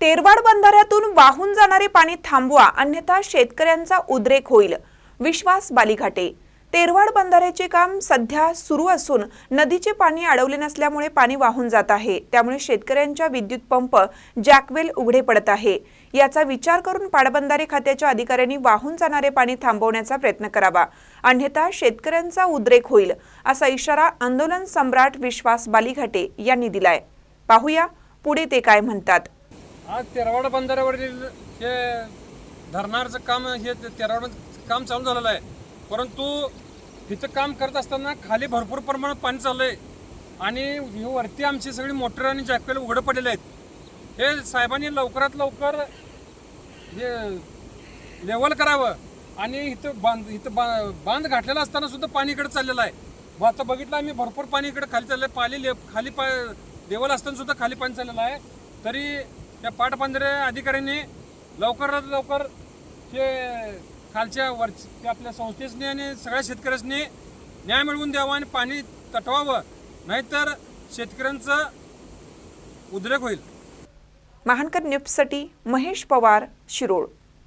तेरवाड बंधाऱ्यातून वाहून जाणारे पाणी थांबवा अन्यथा शेतकऱ्यांचा उद्रेक होईल. विश्वास बालीघाटे. तेरवाड बंधाऱ्याचे काम सध्या सुरू असून नदीचे पाणी अडवले नसल्यामुळे पाणी वाहून जात आहे. त्यामुळे शेतकऱ्यांच्या विद्युत पंप जॅकवेल उघडे पडत आहे. याचा विचार करून पाटबंधारे खात्याच्या अधिकाऱ्यांनी वाहून जाणारे पाणी थांबवण्याचा प्रयत्न करावा. अन्यथा शेतकऱ्यांचा उद्रेक होईल असा इशारा आंदोलन सम्राट विश्वास बालीघाटे यांनी दिलाय. पाहूया पुढे ते काय म्हणतात. आज तेरावाडा बंधाऱ्यावरील हे धरणारचं काम हे तेरावाडा काम चालू झालेलं आहे. परंतु इथं काम करत असताना खाली भरपूर प्रमाणात पाणी चाललं आहे आणि वरती आमची सगळी मोटर आणि जॅकवेल उघडं पडलेले आहेत. हे साहेबांनी लवकरात लवकर हे लेवल करावं. आणि इथं बांध इथं बा बांध घातलेला असताना सुद्धा पाणी इकडे चाललेलं आहे. मग आता बघितलं आम्ही भरपूर पाणी इकडे खाली चाललं आहे पाणी ले खाली पा लेवल असताना सुद्धा खाली पाणी चाललेलं आहे. तरी त्या पाटबंधारे अधिकाऱ्यांनी लवकरात लवकर ते खालच्या वर ते आपल्या संस्थेसनी आणि सगळ्या शेतकऱ्यांनी न्याय मिळवून द्यावा आणि पाणी तटवावं नाहीतर शेतकऱ्यांचं उद्रेक होईल. महानकर न्यूजसाठी महेश पवार शिरोळ.